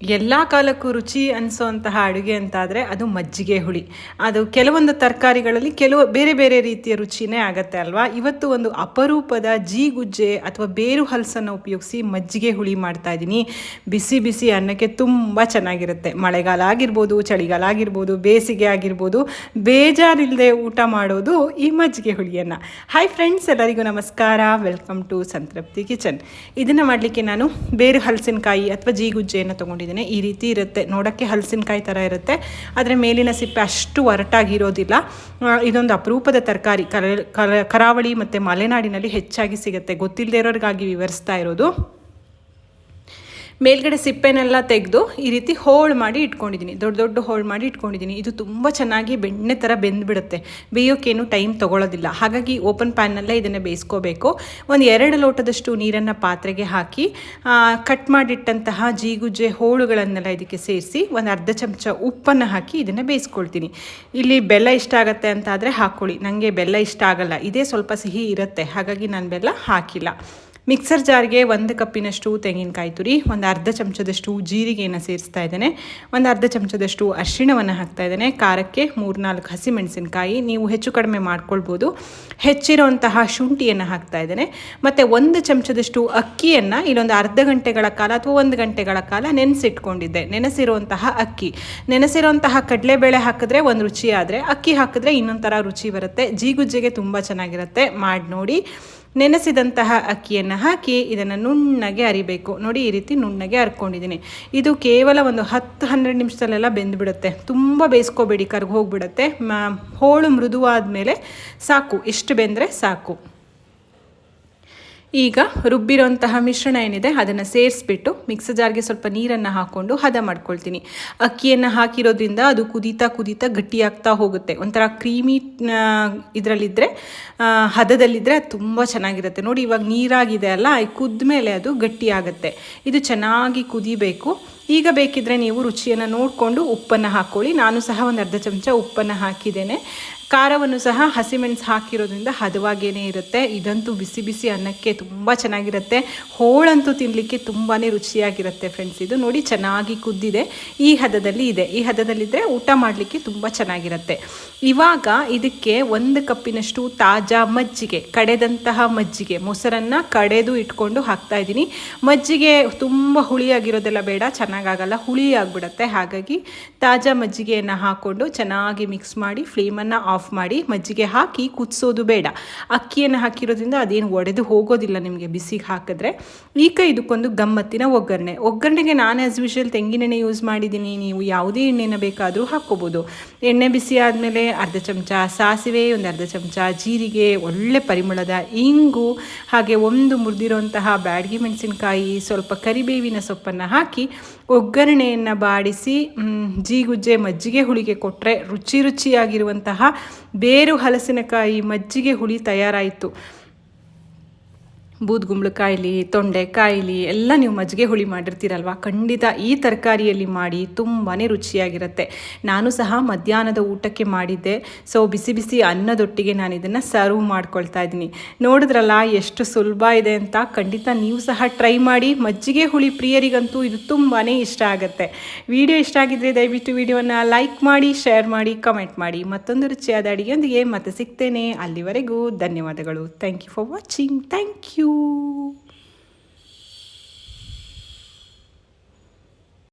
ಎಲ್ಲ ಕಾಲಕ್ಕೂ ರುಚಿ ಅನಿಸೋವಂತಹ ಅಡುಗೆ ಅಂತಾದರೆ ಅದು ಮಜ್ಜಿಗೆ ಹುಳಿ. ಅದು ಕೆಲವೊಂದು ತರಕಾರಿಗಳಲ್ಲಿ ಕೆಲವು ಬೇರೆ ಬೇರೆ ರೀತಿಯ ರುಚಿನೇ ಆಗತ್ತೆ ಅಲ್ವಾ? ಇವತ್ತು ಒಂದು ಅಪರೂಪದ ಜೀಗುಜ್ಜೆ ಅಥವಾ ಬೇರು ಹಲಸನ್ನು ಉಪಯೋಗಿಸಿ ಮಜ್ಜಿಗೆ ಹುಳಿ ಮಾಡ್ತಾ ಇದ್ದೀನಿ. ಬಿಸಿ ಬಿಸಿ ಅನ್ನಕ್ಕೆ ತುಂಬ ಚೆನ್ನಾಗಿರುತ್ತೆ. ಮಳೆಗಾಲ ಆಗಿರ್ಬೋದು, ಚಳಿಗಾಲ ಆಗಿರ್ಬೋದು, ಬೇಸಿಗೆ ಆಗಿರ್ಬೋದು ಬೇಜಾರಿಲ್ಲದೆ ಊಟ ಮಾಡೋದು ಈ ಮಜ್ಜಿಗೆ ಹುಳಿಯನ್ನು. ಹಾಯ್ ಫ್ರೆಂಡ್ಸ್ ಎಲ್ಲರಿಗೂ ನಮಸ್ಕಾರ. ವೆಲ್ಕಮ್ ಟು ಸಂತೃಪ್ತಿ ಕಿಚನ್ ಇದನ್ನು ಮಾಡಲಿಕ್ಕೆ ನಾನು ಬೇರು ಹಲಸಿನಕಾಯಿ ಅಥವಾ ಜೀಗುಜ್ಜೆಯನ್ನು ತೊಗೊಂಡಿದ್ದೀನಿ. ಈ ರೀತಿ ಇರುತ್ತೆ. ನೋಡೋಕ್ಕೆ ಹಲಸಿನಕಾಯಿ ಥರ ಇರುತ್ತೆ. ಆದರೆ ಮೇಲಿನ ಸಿಪ್ಪೆ ಅಷ್ಟು ಒರಟಾಗಿರೋದಿಲ್ಲ. ಇದೊಂದು ಅಪರೂಪದ ತರಕಾರಿ. ಕರ ಕರ, ಕರಾವಳಿ ಮತ್ತು ಮಲೆನಾಡಿನಲ್ಲಿ ಹೆಚ್ಚಾಗಿ ಸಿಗುತ್ತೆ. ಗೊತ್ತಿಲ್ಲದೆ ಇರೋರಿಗಾಗಿ ವಿವರಿಸ್ತಾ ಇರೋದು. ಮೇಲ್ಗಡೆ ಸಿಪ್ಪೆನೆಲ್ಲ ತೆಗೆದು ಈ ರೀತಿ ಹೋಳು ಮಾಡಿ ಇಟ್ಕೊಂಡಿದ್ದೀನಿ. ದೊಡ್ಡ ದೊಡ್ಡ ಹೋಳು ಮಾಡಿ ಇಟ್ಕೊಂಡಿದ್ದೀನಿ. ಇದು ತುಂಬ ಚೆನ್ನಾಗಿ ಬೆಣ್ಣೆ ಥರ ಬೆಂದ್ಬಿಡುತ್ತೆ. ಬೇಯೋಕ್ಕೇನು ಟೈಮ್ ತೊಗೊಳ್ಳೋದಿಲ್ಲ ಹಾಗಾಗಿ ಓಪನ್ ಪ್ಯಾನ್ನಲ್ಲೇ ಇದನ್ನು ಬೇಯಿಸ್ಕೋಬೇಕು. ಒಂದು ಎರಡು ಲೋಟದಷ್ಟು ನೀರನ್ನು ಪಾತ್ರೆಗೆ ಹಾಕಿ ಕಟ್ ಮಾಡಿಟ್ಟಂತಹ ಜೀಗುಜ್ಜೆ ಹೋಳುಗಳನ್ನೆಲ್ಲ ಇದಕ್ಕೆ ಸೇರಿಸಿ ಒಂದು ಅರ್ಧ ಚಮಚ ಉಪ್ಪನ್ನು ಹಾಕಿ ಇದನ್ನು ಬೇಯಿಸ್ಕೊಳ್ತೀನಿ. ಇಲ್ಲಿ ಬೆಲ್ಲ ಇಷ್ಟ ಆಗುತ್ತೆ ಅಂತ ಆದರೆ ಹಾಕ್ಕೊಳ್ಳಿ. ನನಗೆ ಬೆಲ್ಲ ಇಷ್ಟ ಆಗಲ್ಲ. ಇದೇ ಸ್ವಲ್ಪ ಸಿಹಿ ಇರುತ್ತೆ. ಹಾಗಾಗಿ ನಾನು ಬೆಲ್ಲ ಹಾಕಿಲ್ಲ. ಮಿಕ್ಸರ್ ಜಾರ್ಗೆ ಒಂದು ಕಪ್ಪಿನಷ್ಟು ತೆಂಗಿನಕಾಯಿ ತುರಿ, ಒಂದು ಅರ್ಧ ಚಮಚದಷ್ಟು ಜೀರಿಗೆಯನ್ನು ಸೇರಿಸ್ತಾ ಇದ್ದೇನೆ. ಒಂದು ಅರ್ಧ ಚಮಚದಷ್ಟು ಅರಿಶಿಣವನ್ನು ಹಾಕ್ತಾ ಇದ್ದೇನೆ. ಖಾರಕ್ಕೆ ಮೂರ್ನಾಲ್ಕು ಹಸಿಮೆಣಸಿನಕಾಯಿ, ನೀವು ಹೆಚ್ಚು ಕಡಿಮೆ ಮಾಡ್ಕೊಳ್ಬೋದು. ಹೆಚ್ಚಿರುವಂತಹ ಶುಂಠಿಯನ್ನು ಹಾಕ್ತಾ ಇದ್ದೇನೆ. ಮತ್ತು ಒಂದು ಚಮಚದಷ್ಟು ಅಕ್ಕಿಯನ್ನು ಇಲ್ಲೊಂದು ಅರ್ಧ ಗಂಟೆಗಳ ಕಾಲ ಅಥವಾ ಒಂದು ಗಂಟೆಗಳ ಕಾಲ ನೆನೆಸಿಟ್ಕೊಂಡಿದ್ದೆ. ನೆನೆಸಿರುವಂತಹ ಅಕ್ಕಿ. ನೆನೆಸಿರುವಂತಹ ಕಡಲೆಬೇಳೆ ಹಾಕಿದ್ರೆ ಒಂದು ರುಚಿ ಅಕ್ಕಿ ಹಾಕಿದ್ರೆ ಇನ್ನೊಂಥರ ಥರ ರುಚಿ ಬರುತ್ತೆ. ಜೀಗುಜ್ಜೆಗೆ ತುಂಬ ಚೆನ್ನಾಗಿರುತ್ತೆ. ಮಾಡಿ ನೋಡಿ. ನೆನೆಸಿದಂತಹ ಅಕ್ಕಿಯನ್ನು ಹಾಕಿ ಇದನ್ನು ನುಣ್ಣಗೆ ಅರಿಬೇಕು. ನೋಡಿ ಈ ರೀತಿ ನುಣ್ಣಗೆ ಅರ್ಕೊಂಡಿದ್ದೀನಿ. ಇದು ಕೇವಲ ಒಂದು ಹತ್ತು, ಹನ್ನೆರಡು ನಿಮಿಷದಲ್ಲೆಲ್ಲ ಬೆಂದುಬಿಡುತ್ತೆ. ತುಂಬ ಬೇಯಿಸ್ಕೋಬೇಡಿ ಕರ್ಗೆ ಹೋಗಿಬಿಡುತ್ತೆ ಹೋಳು ಮೃದುವಾದ ಮೇಲೆ ಸಾಕು. ಇಷ್ಟು ಬೆಂದರೆ ಸಾಕು. ಈಗ ರುಬ್ಬಿರೋಂತಹ ಮಿಶ್ರಣ ಏನಿದೆ, ಅದನ್ನು ಸೇರಿಸ್ಬಿಟ್ಟು ಮಿಕ್ಸ್ ಜಾರ್ಗೆ ಸ್ವಲ್ಪ ನೀರನ್ನು ಹಾಕ್ಕೊಂಡು ಹದ ಮಾಡ್ಕೊಳ್ತೀನಿ. ಅಕ್ಕಿಯನ್ನು ಹಾಕಿರೋದ್ರಿಂದ ಅದು ಕುದೀತಾ ಕುದೀತಾ ಗಟ್ಟಿಯಾಗ್ತಾ ಹೋಗುತ್ತೆ. ಒಂಥರ ಕ್ರೀಮಿ ಇದರಲ್ಲಿದ್ದರೆ ಹದದಲ್ಲಿದ್ದರೆ ಅದು ತುಂಬ ಚೆನ್ನಾಗಿರುತ್ತೆ. ನೋಡಿ, ಇವಾಗ ನೀರಾಗಿದೆ ಅಲ್ಲ ಕುದ್ದ ಮೇಲೆ ಅದು ಗಟ್ಟಿಯಾಗುತ್ತೆ. ಇದು ಚೆನ್ನಾಗಿ ಕುದಿಬೇಕು. ಈಗ ಬೇಕಿದ್ರೆ ನೀವು ರುಚಿಯನ್ನು ನೋಡಿಕೊಂಡು ಉಪ್ಪನ್ನು ಹಾಕ್ಕೊಳ್ಳಿ. ನಾನು ಸಹ ಒಂದು ಅರ್ಧ ಚಮಚ ಉಪ್ಪನ್ನು ಹಾಕಿದ್ದೇನೆ. ಖಾರವನ್ನು ಸಹ ಹಸಿಮೆಣಸು ಹಾಕಿರೋದ್ರಿಂದ ಹದವಾಗೇನೇ ಇರುತ್ತೆ. ಇದಂತೂ ಬಿಸಿ ಬಿಸಿ ಅನ್ನಕ್ಕೆ ತುಂಬ ಚೆನ್ನಾಗಿರುತ್ತೆ. ಹೋಳಂತೂ ತಿನ್ನಲಿಕ್ಕೆ ತುಂಬಾ ರುಚಿಯಾಗಿರುತ್ತೆ ಫ್ರೆಂಡ್ಸ್ ಇದು ನೋಡಿ ಚೆನ್ನಾಗಿ ಕುದ್ದಿದೆ. ಈ ಹದದಲ್ಲಿ ಇದೆ. ಈ ಹದದಲ್ಲಿದ್ದರೆ ಊಟ ಮಾಡಲಿಕ್ಕೆ ತುಂಬ ಚೆನ್ನಾಗಿರುತ್ತೆ. ಇವಾಗ ಇದಕ್ಕೆ ಒಂದು ಕಪ್ಪಿನಷ್ಟು ತಾಜಾ ಮಜ್ಜಿಗೆ, ಕಡೆದಂತಹ ಮಜ್ಜಿಗೆ, ಮೊಸರನ್ನು ಕಡೆದು ಇಟ್ಕೊಂಡು ಹಾಕ್ತಾ ಇದ್ದೀನಿ. ಮಜ್ಜಿಗೆ ತುಂಬ ಹುಳಿಯಾಗಿರೋದೆಲ್ಲ ಬೇಡ, ಚೆನ್ನಾಗಾಗಲ್ಲ, ಹುಳಿ ಆಗಿಬಿಡುತ್ತೆ. ಹಾಗಾಗಿ ತಾಜಾ ಮಜ್ಜಿಗೆಯನ್ನು ಹಾಕ್ಕೊಂಡು ಚೆನ್ನಾಗಿ ಮಿಕ್ಸ್ ಮಾಡಿ ಫ್ಲೇಮನ್ನು ಆಫ್ ಮಾಡಿ ಮಜ್ಜಿಗೆ ಹಾಕಿ ಕುದಿಸೋದು ಬೇಡ. ಅಕ್ಕಿಯನ್ನು ಹಾಕಿರೋದ್ರಿಂದ ಅದೇನು ಒಡೆದು ಹೋಗೋದಿಲ್ಲ ನಿಮಗೆ ಬಿಸಿಗೆ ಹಾಕಿದ್ರೆ. ಈಗ ಇದಕ್ಕೊಂದು ಗಮ್ಮತ್ತಿನ ಒಗ್ಗರಣೆ. ಒಗ್ಗರಣೆಗೆ ನಾನು ಆ್ಯಸ್ ಯೂಶ್ವಲ್ ತೆಂಗಿನೆಣ್ಣೆ ಯೂಸ್ ಮಾಡಿದ್ದೀನಿ. ನೀವು ಯಾವುದೇ ಎಣ್ಣೆನ ಬೇಕಾದರೂ ಹಾಕ್ಕೋಬೋದು. ಎಣ್ಣೆ ಬಿಸಿ ಆದಮೇಲೆ ಅರ್ಧ ಚಮಚ ಸಾಸಿವೆ, ಒಂದು ಅರ್ಧ ಚಮಚ ಜೀರಿಗೆ, ಒಳ್ಳೆ ಪರಿಮಳದ ಇಂಗು, ಹಾಗೆ ಒಂದು ಮುರಿದಿರುವಂತಹ ಬ್ಯಾಡಗಿ ಮೆಣಸಿನಕಾಯಿ, ಸ್ವಲ್ಪ ಕರಿಬೇವಿನ ಸೊಪ್ಪನ್ನು ಹಾಕಿ ಒಗ್ಗರಣೆಯನ್ನು ಬಾಡಿಸಿ ಜೀಗುಜ್ಜೆ ಮಜ್ಜಿಗೆ ಹುಳಿಗೆ ಕೊಟ್ಟರೆ ರುಚಿ ರುಚಿಯಾಗಿರುವಂತಹ ಬೇರು ಹಲಸಿನಕಾಯಿ ಮಜ್ಜಿಗೆ ಹುಳಿ ತಯಾರಾಯಿತು. ಬೂದ್ಗುಂಬಳಕಾಯಿಲಿ ತೊಂಡೆಕಾಯಿಲಿ ಎಲ್ಲ ನೀವು ಮಜ್ಜಿಗೆ ಹುಳಿ ಮಾಡಿರ್ತೀರಲ್ವ? ಖಂಡಿತ ಈ ತರಕಾರಿಯಲ್ಲಿ ಮಾಡಿ ತುಂಬಾ ರುಚಿಯಾಗಿರುತ್ತೆ. ನಾನು ಸಹ ಮಧ್ಯಾಹ್ನದ ಊಟಕ್ಕೆ ಮಾಡಿದ್ದೆ. ಸೊ ಬಿಸಿ ಬಿಸಿ ಅನ್ನದೊಟ್ಟಿಗೆ ನಾನು ಇದನ್ನು ಸರ್ವ್ ಮಾಡ್ಕೊಳ್ತಾ ಇದ್ದೀನಿ. ನೋಡಿದ್ರಲ್ಲ, ಎಷ್ಟು ಸುಲಭ ಇದೆ ಅಂತ? ಖಂಡಿತ ನೀವು ಸಹ ಟ್ರೈ ಮಾಡಿ. ಮಜ್ಜಿಗೆ ಹುಳಿ ಪ್ರಿಯರಿಗಂತೂ ಇದು ತುಂಬಾ ಇಷ್ಟ ಆಗುತ್ತೆ. ವಿಡಿಯೋ ಇಷ್ಟ ಆಗಿದ್ರೆ ದಯವಿಟ್ಟು ವಿಡಿಯೋನ ಲೈಕ್ ಮಾಡಿ ಶೇರ್ ಮಾಡಿ ಕಮೆಂಟ್ ಮಾಡಿ. ಮತ್ತೊಂದು ರುಚಿಯಾದ ಅಡಿಗೆಯೊಂದಿಗೆ ಮತ್ತೆ ಸಿಗ್ತೇನೆ. ಅಲ್ಲಿವರೆಗೂ ಧನ್ಯವಾದಗಳು. Thank you for watching thank you you.